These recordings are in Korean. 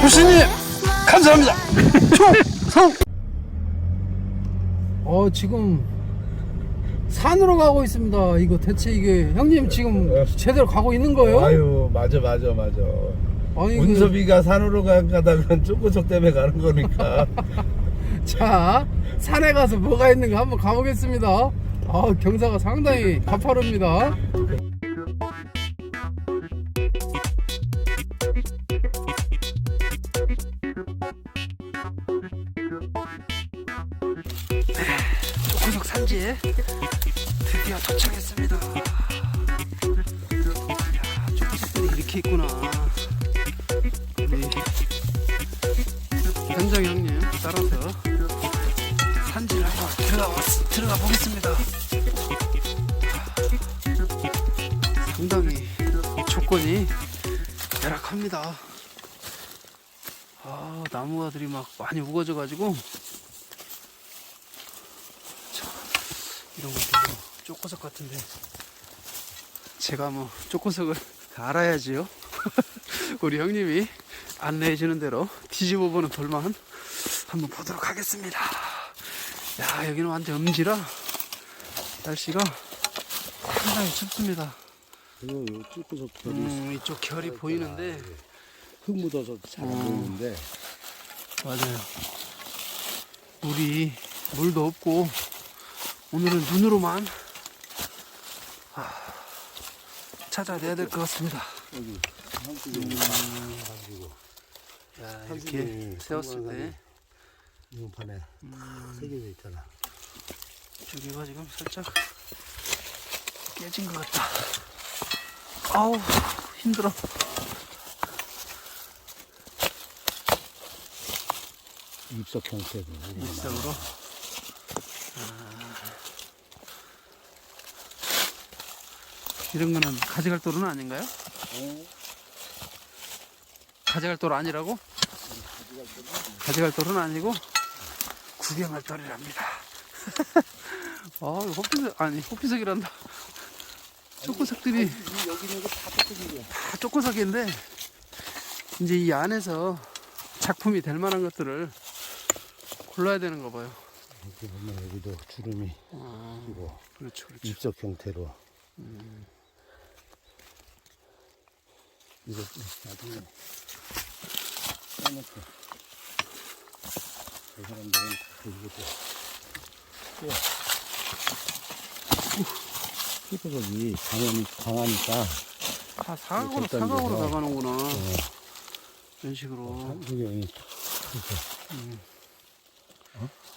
부신님 감사합니다. 총성. 어 지금 산으로 가고 있습니다. 이거 대체 이게 형님 지금 제대로 가고 있는 거예요? 아유 맞아 맞아 맞아 아니, 그- 문섭이가 산으로 가- 가다가 쪼꼬석 때문에 가는 거니까 자 산에 가서 뭐가 있는가 한번 가보겠습니다. 아 경사가 상당히 가파릅니다. 조구석 산지에 드디어 도착했습니다. 아 나무가들이 막 많이 우거져 가지고 이런 것도 뭐 쪼꼬석 같은데 제가 뭐 쪼꼬석을 알아야지요. 우리 형님이 안내해 주는 대로 뒤집어 보는 돌만 한번 보도록 하겠습니다. 야 여기는 완전 음지라 날씨가 상당히 춥습니다. 음, 이쪽 결이 보이는데 흙 묻어서 잘안 어. 보이는데 맞아요. 물이 물도 없고 오늘은 눈으로만 아, 찾아내야 될 것 같습니다. 여기 야, 사진이 이렇게 세웠을 때. 이번판에 새겨져 있잖아 저기가 지금 살짝 깨진 것 같다. 아우 힘들어. 입석 형태도 입상으로. 이런 거는 가져갈 돌은 아닌가요? 가져갈 돌 아니라고? 가져갈 돌은 아니고 구경할 돌이랍니다. 아, 호피석 아니 호피석이란다. 초코석들이 여기 있는 거다 쪼꼬석이야 다 초코석인데 이제 이 안에서 작품이 될 만한 것들을 골라야 되는 거 봐요. 이렇게 보면 여기도 주름이 아, 있고 그렇죠, 그렇죠. 입석 형태로 이거 나중에 까놓고 그 사람들은 다 이것도 피부석이 강한, 강하니까 아, 사각으로 절단 사각으로. 나가는구나. 이런 식으로 여기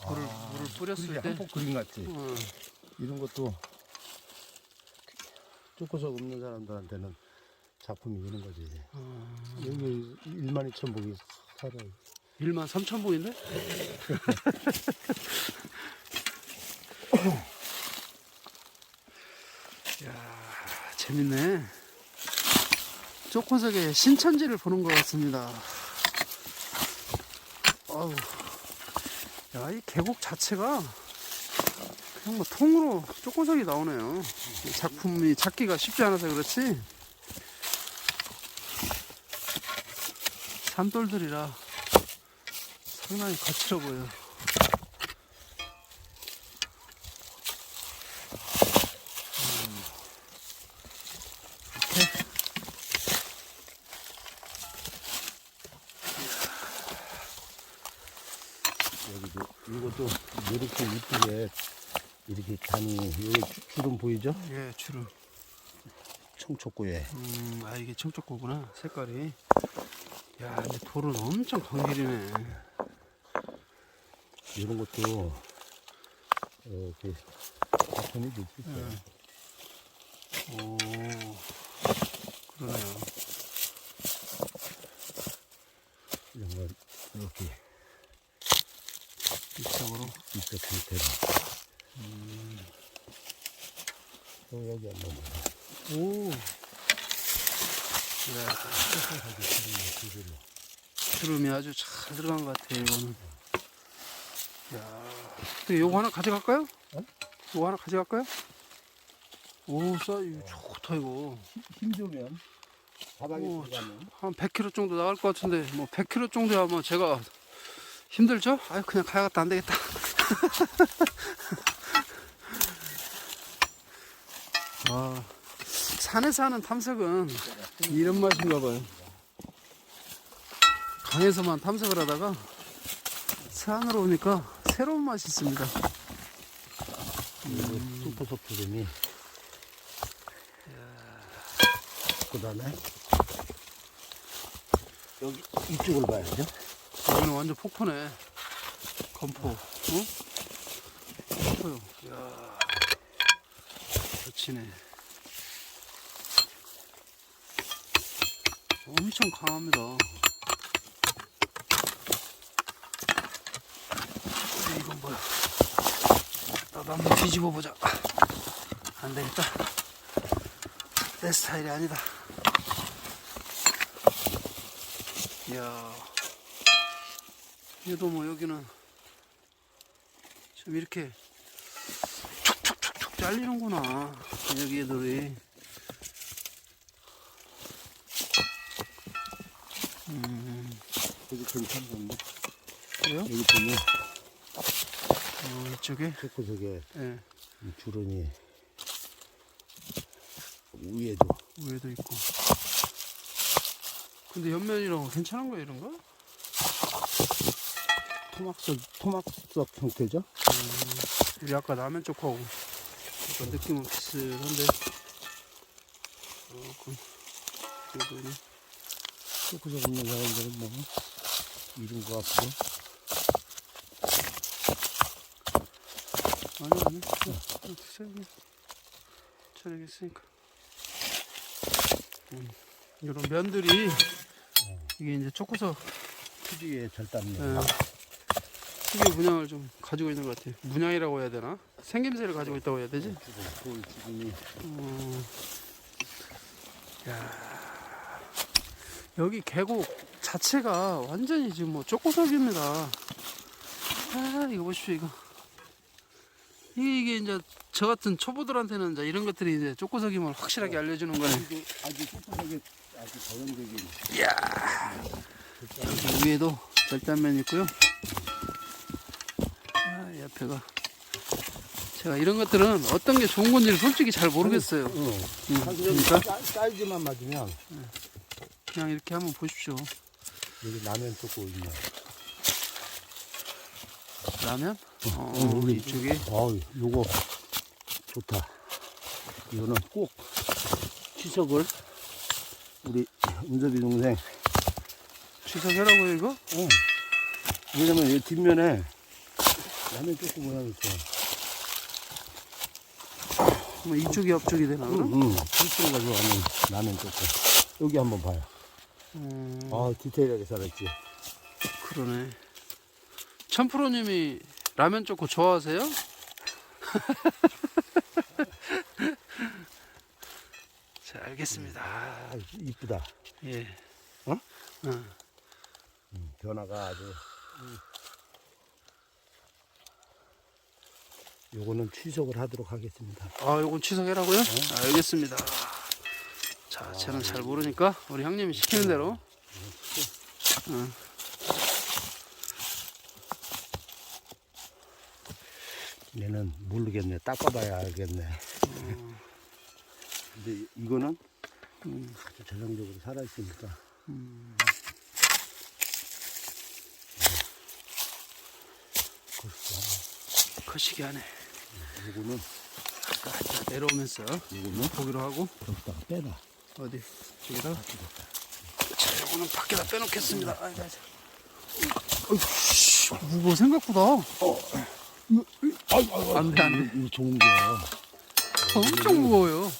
물을 물을 뿌렸을 때. 한폭 그림 같지 어, 이런 것도 쪼꼬석 없는 사람들한테는 작품이 이런 거지 여기 1만 2천 복이 살아요 1만 3천 보인데? 야 재밌네. 조코석의 신천지를 보는 것 같습니다. 아우, 야, 이 계곡 자체가 그냥 뭐 통으로 조코석이 나오네요. 이 작품이 찾기가 쉽지 않아서 그렇지. 산돌들이라 상당히 거칠어 보여. 음. 여기도 이것도 이렇게 이쁘게 이렇게 단이 여기 주- 주름 보이죠? 예, 주름. 청초고에 음, 아 이게 청초고구나. 색깔이. 야, 근데 돌은 엄청 광길이네. 이런 것도 이렇게 패턴이 좀 있어요. 오, 그러네요. 이런 걸 이렇게 이쪽으로. 입적 형태로 또 여기 한번. 오. 야, 주름이 아주 잘 들어간 것 같아요, 이거는. 야, 근데 요거 하나 가져갈까요? 어? 요거 하나 가져갈까요? 오, 사이즈 좋다, 이거. 힘 좋으면 바닥에 오, 들어가면 한 100kg 정도 나갈 것 같은데, 뭐 100kg 정도 하면 제가 힘들죠? 아유, 그냥 가야겠다. 안 되겠다. 아, 산에서 하는 탐색은 이런 맛인가 봐요. 강에서만 탐색을 하다가 산으로 오니까 새로운 맛이 있습니다. 음. 슈퍼 소프림이 그 다음에 여기 이쪽을 봐야죠 여기는 완전 폭포네. 건포. 어? 건포요. 이야. 좋지네. 엄청 강합니다. 이건 뭐야? 나도 한번 뒤집어 보자. 안 되겠다. 내 스타일이 아니다. 이야. 얘도 뭐 여기는 좀 이렇게 잘리는구나 여기 애들이. 음. 여기 괜찮은데. 그래요? 여기 보면 어, 이쪽에? 저게 예. 이 주름이 위에도. 위에도 있고. 근데 옆면이라고 괜찮은 거예요 이런 거? 토막석 토막석 형태죠? 우리 아까 라면 쪽하고 약간 느낌은 비슷한데. 조금 그래도 조금 없는 사람들은 뭐 이런 거 같고 아니 아니. 어, 드세요. 저녁에 있으니까. 음, 이런 면들이 이게 이제 초코석 특유의 절단면 예, 특유의 문양을 좀 가지고 있는 것 같아요. 문양이라고 해야 되나? 생김새를 가지고 있다고 해야 되지? 음, 야, 여기 계곡 자체가 완전히 지금 뭐 초코석입니다. 아 이거 보십시오 이거. 이게, 이게 이제 저 같은 초보들한테는 이제 이런 것들이 이제 초코석임을 확실하게 알려주는 거네. 아주 아주 조금하게 아주 자연적인 이야. 여기 위에도 절단면 있고요 옆에가. 제가 이런 것들은 어떤 게 좋은 건지를 솔직히 잘 모르겠어요. 어. 음, 그러니까? 사- 사이즈만 맞으면. 그냥 이렇게 한번 보십시오. 여기 라면 조금 있네. 라면? 어, 어, 여기. 이쪽에. 어우 요거 좋다. 이거는 꼭 추석을 우리 은섭이 동생. 취석이라고요 이거? 어. 왜냐면 이 뒷면에 라면 조금 모양이 있어 뭐 이쪽이 앞쪽이 되나? 응, 응. 필수로 가져가는 라면 조금 여기 한번 봐요 음, 아 디테일하게 살았지 그러네 천프로님이 라면 초코 좋아하세요? 자 알겠습니다 아 이쁘다 예. 어? 어. 음, 변화가 아주 음. 요거는 취석을 하도록 하겠습니다 아, 요건 취소해라고요? 알겠습니다. 자, 쟤는 잘 모르니까 우리 형님이 시키는 대로. 응. 얘는 모르겠네. 닦아봐야 알겠네. 근데 이거는 아주 전형적으로 살아있으니까. 거시기 하네. 자, 내려오면서 이거는 보기로 하고 여기다가 빼라. 어디 저기다가. 자, 요거는 밖에다 빼놓겠습니다. 아이고, 아이고. 어이구, 씨, 무거워 생각보다. 안 돼, 안 돼. 이거 좋은 거야. 엄청 무거워요.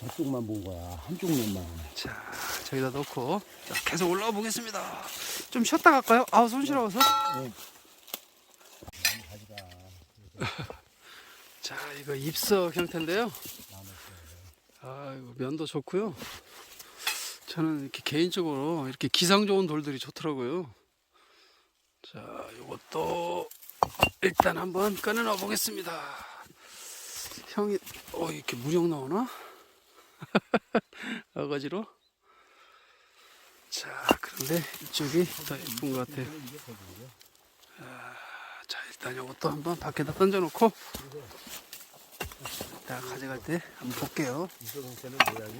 저쪽만 본 거야. 한쪽 면만. 자, 저기다 넣고 자, 계속 올라가 보겠습니다. 좀 쉬었다 갈까요? 아우 손 시려워서. 자, 이거 입석 형태인데요. 아, 이거 면도 좋고요. 저는 이렇게 개인적으로 이렇게 기상 좋은 돌들이 좋더라고요. 자, 이것도 일단 한번 꺼내 넣어 보겠습니다. 형이 어 이렇게 무령 나오나? 어거지로. 자 그런데 이쪽이 더 예쁜 것 같아요. 아, 자 일단 이것도 한번 밖에다 던져놓고 이따 가져갈 때 한번 볼게요.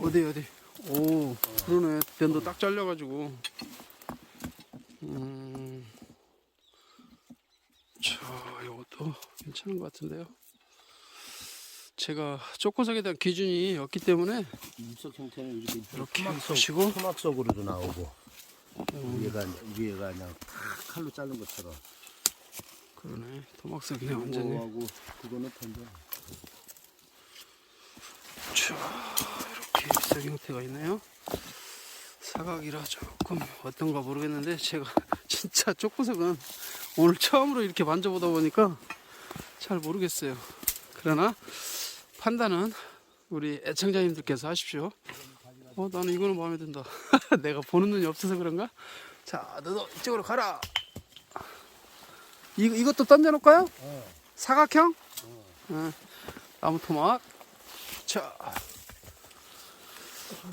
어디 어디? 오 그러네 면도 딱 잘려가지고. 음. 자 이것도 괜찮은 것 같은데요. 제가 초코석에 대한 기준이 없기 때문에 입석 형태는 이렇게 이렇게 토막석, 보시고. 토막석으로도 나오고 위에가 위에가 그냥 탁 칼로 자른 것처럼 그러네 토막석이네 완전히. 그거하고 그거는 편져. 자 이렇게 비싼 형태가 있네요. 사각이라 조금 어떤가 모르겠는데 제가 진짜 초코석은 오늘 처음으로 이렇게 만져보다 보니까 잘 모르겠어요. 그러나 판단은 우리 애청자님들께서 하십시오. 어 나는 이거는 마음에 든다. 내가 보는 눈이 없어서 그런가? 자 너도 이쪽으로 가라. 이 이것도 던져놓을까요? 사각형? 어. 나무 토막. 자.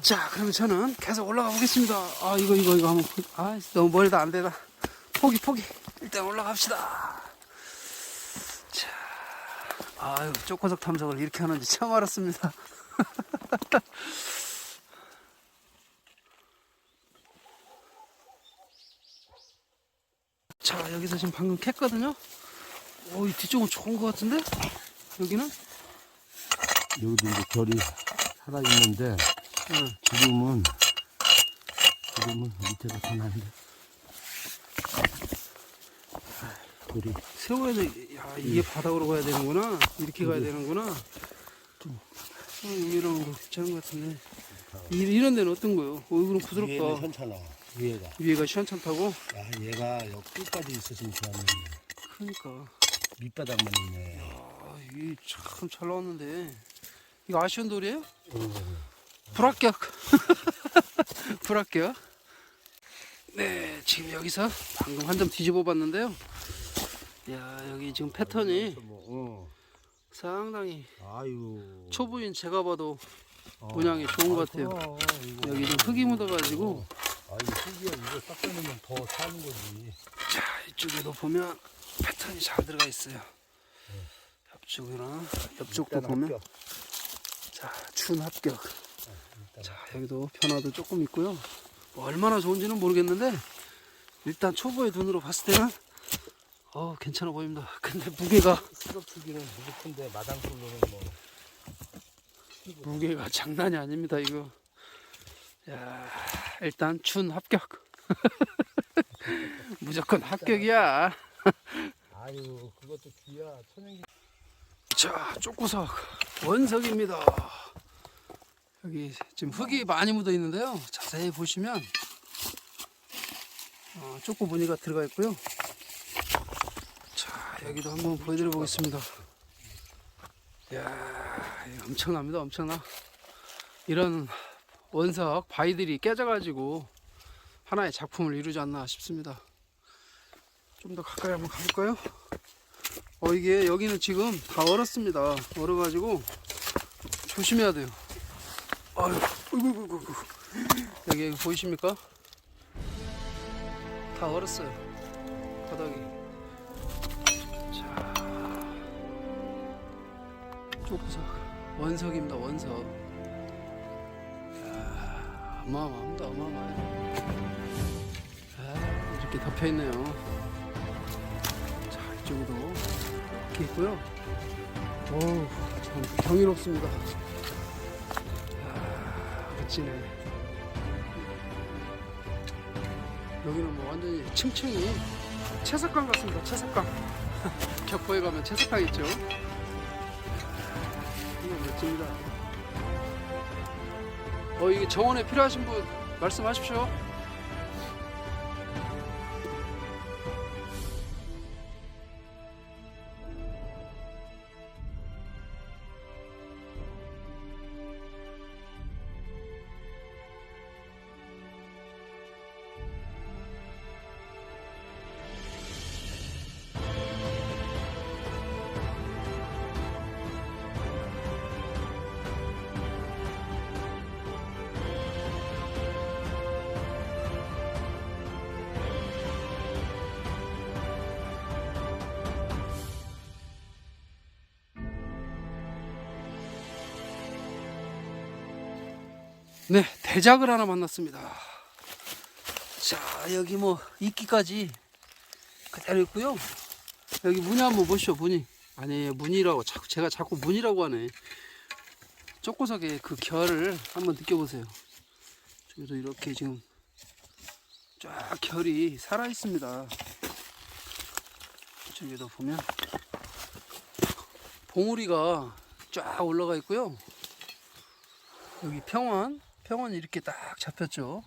자, 그럼 저는 계속 올라가 보겠습니다. 아, 이거, 이거, 이거 한번. 포- 아, 너무 멀다, 안 되다. 포기, 포기. 일단 올라갑시다. 자. 아유, 쪼꼬석 탐석을 이렇게 하는지 처음 알았습니다. 자, 여기서 지금 방금 캤거든요. 오, 이 뒤쪽은 좋은 것 같은데? 여기는? 여기도 이제 결이 살아 있는데 응. 지금은 지금은 밑에가 더 나는데 돌이 세워야 돼. 야, 이게 바닥으로 가야 되는구나. 이렇게 가야 되는구나. 어, 이런 거 괜찮은 것 같은데. 이, 이런 데는 어떤 거요? 어, 이거는 위에는 부드럽다. 현찮아 위에가 위에가 시원찮다고? 야 얘가 여기 끝까지 있었으면 좋았는데 그러니까. 밑바닥만 있네 아, 이게 참잘 나왔는데. 이거 아쉬운 돌이에요? 어, 불합격. 불합격. 네, 지금 여기서 방금 한 점 뒤집어 봤는데요. 야, 여기 지금 패턴이 뭐, 상당히 어. 아유 초보인 제가 봐도 어. 모양이 좋은 것 같아요. 그럼, 이거. 여기 좀 흙이 묻어가지고 아 이거 흙이야 이거 닦아내면 더 사는 거지 자 이쪽에도 보면 패턴이 잘 들어가 있어요. 옆쪽이나 옆쪽도 일단 보면 합격. 자춘 합격. 자 여기도 변화도 조금 있고요. 뭐 얼마나 좋은지는 모르겠는데 일단 초보의 눈으로 봤을 때는 어 괜찮아 보입니다. 근데 무게가 수갑 주기는 무조건데 마당 솔로는 뭐 무게가 장난이 아닙니다 이거. 야 일단 춘 합격. 무조건 합격이야. 아유 그것도 귀야 천연기 자, 쪽구석 원석입니다. 여기 지금 흙이 많이 묻어 있는데요. 자세히 보시면 어, 쪽구 무늬가 들어가 있고요. 자, 여기도 한번 보여드려 보겠습니다. 이야, 엄청납니다. 엄청나. 이런 원석 바위들이 깨져가지고 하나의 작품을 이루지 않나 싶습니다. 좀 더 가까이 한번 가볼까요? 어 이게 여기는 지금 다 얼었습니다. 얼어가지고 조심해야 돼요. 아유, 어이구, 어이구. 여기 보이십니까? 다 얼었어요. 바닥이. 자, 쪽구석 원석입니다. 원석. 어마어마합니다. 어마어마해요. 아, 이렇게 덮여 있네요. 자, 이쪽에도 이렇게 있고요. 어우, 참 경이롭습니다. 아, 멋지네. 여기는 뭐 완전히 층층이 채석강 같습니다. 채석강. 격포에 가면 채석강 있죠. 이거 멋집니다. 어, 이게 정원에 필요하신 분 말씀하십시오. 네, 대작을 하나 만났습니다. 자, 여기 뭐 이끼까지 그대로 있고요. 여기 무늬 한번 보시죠, 무늬. 아니, 무늬라고 자꾸 제가 자꾸 무늬라고 하네. 쪼꼬석의 그 결을 한번 느껴보세요. 저기도 이렇게 지금 쫙 결이 살아 있습니다. 저기도 보면 봉우리가 쫙 올라가 있고요. 여기 평원, 평원이 이렇게 딱 잡혔죠.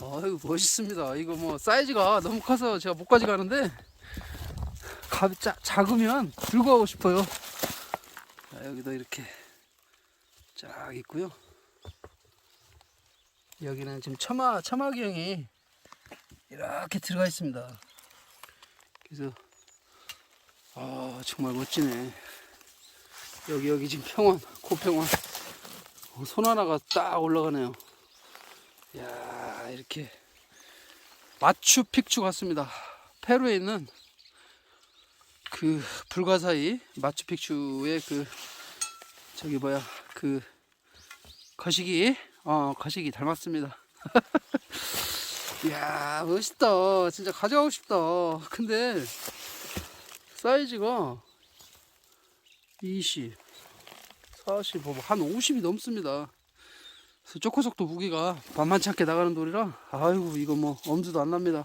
아이고 멋있습니다. 이거 뭐 사이즈가 너무 커서 제가 못 가져가는데 가, 짜, 작으면 들고 가고 싶어요. 자, 여기도 이렇게 쫙 있고요. 여기는 지금 처마 처마기형이 이렇게 들어가 있습니다. 그래서 아 정말 멋지네. 여기 여기 지금 평원 고평원 어, 손 하나가 딱 올라가네요. 야 이렇게 마추픽추 같습니다. 페루에 있는 그 불가사의 마추픽추의 그 저기 뭐야 그 거시기 어 거시기 닮았습니다. 이야 멋있다 진짜 가져가고 싶다 근데 사이즈가 20 40, 뭐한 50이 넘습니다. 그래서 쪼코석도 무게가 만만치 않게 나가는 돌이라, 아이고, 이거 뭐, 엄두도 안 납니다.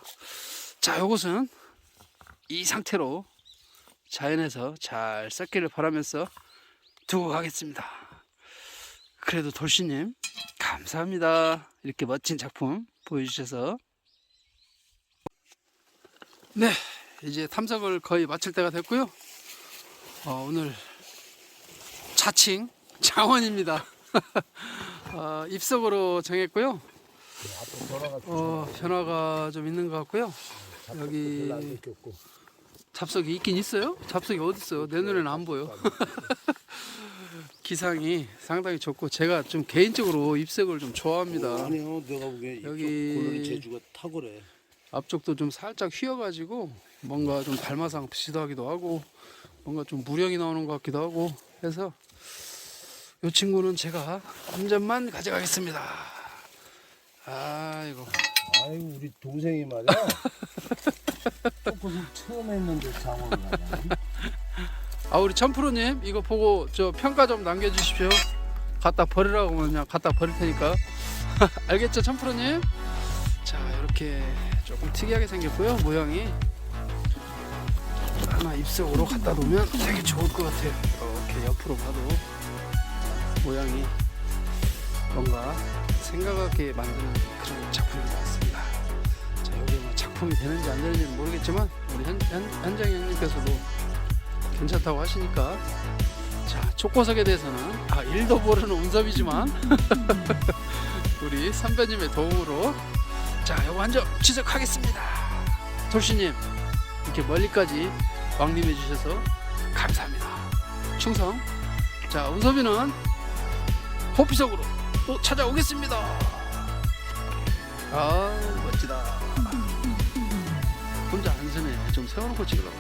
자, 요것은 이 상태로 자연에서 잘 썩기를 바라면서 두고 가겠습니다. 그래도 돌씨님, 감사합니다. 이렇게 멋진 작품 보여주셔서. 네, 이제 탐색을 거의 마칠 때가 됐고요. 어, 오늘 자칭 장원입니다. 어, 입석으로 정했고요. 어, 변화가 좀 있는 것 같고요. 여기 잡석이 있긴 있어요. 잡석이 어디 있어요? 내 눈에는 안 보여. 기상이 상당히 좋고 제가 좀 개인적으로 입색을 좀 좋아합니다. 아니요 내가 보기에 여기- 재주가 탁월해 앞쪽도 좀 살짝 휘어가지고 뭔가 좀 달마상 비슷 하기도 하고 뭔가 좀 무령이 나오는 것 같기도 하고 해서 이 친구는 제가 한 점만 가져가겠습니다. 아이고 아유 우리 동생이 말이야 조금 처음 했는데 하냐 아 우리 천프로님 이거 보고 저 평가 좀 남겨주십시오. 갖다 버리라고 그냥 갖다 버릴 테니까 알겠죠 천프로님? 자 이렇게 조금 특이하게 생겼고요 모양이 하나 입속으로 갖다 놓으면 되게 좋을 것 같아요. 이렇게 옆으로 봐도 모양이 뭔가 생각하게 만드는 그런 작품인 것 같습니다. 자 여기 뭐 작품이 되는지 안 되는지는 모르겠지만 우리 현, 현, 현장 형님께서도 괜찮다고 하시니까 자 촉고석에 대해서는 아 1도 모르는 운섭이지만 우리 선배님의 도움으로 자 요거 한점 지적하겠습니다. 돌씨님 이렇게 멀리까지 왕림해 주셔서 감사합니다. 충성. 자 운섭이는 호피석으로 또 찾아오겠습니다. 아 멋지다. 혼자 안 서네. 좀 세워놓고 찍으려고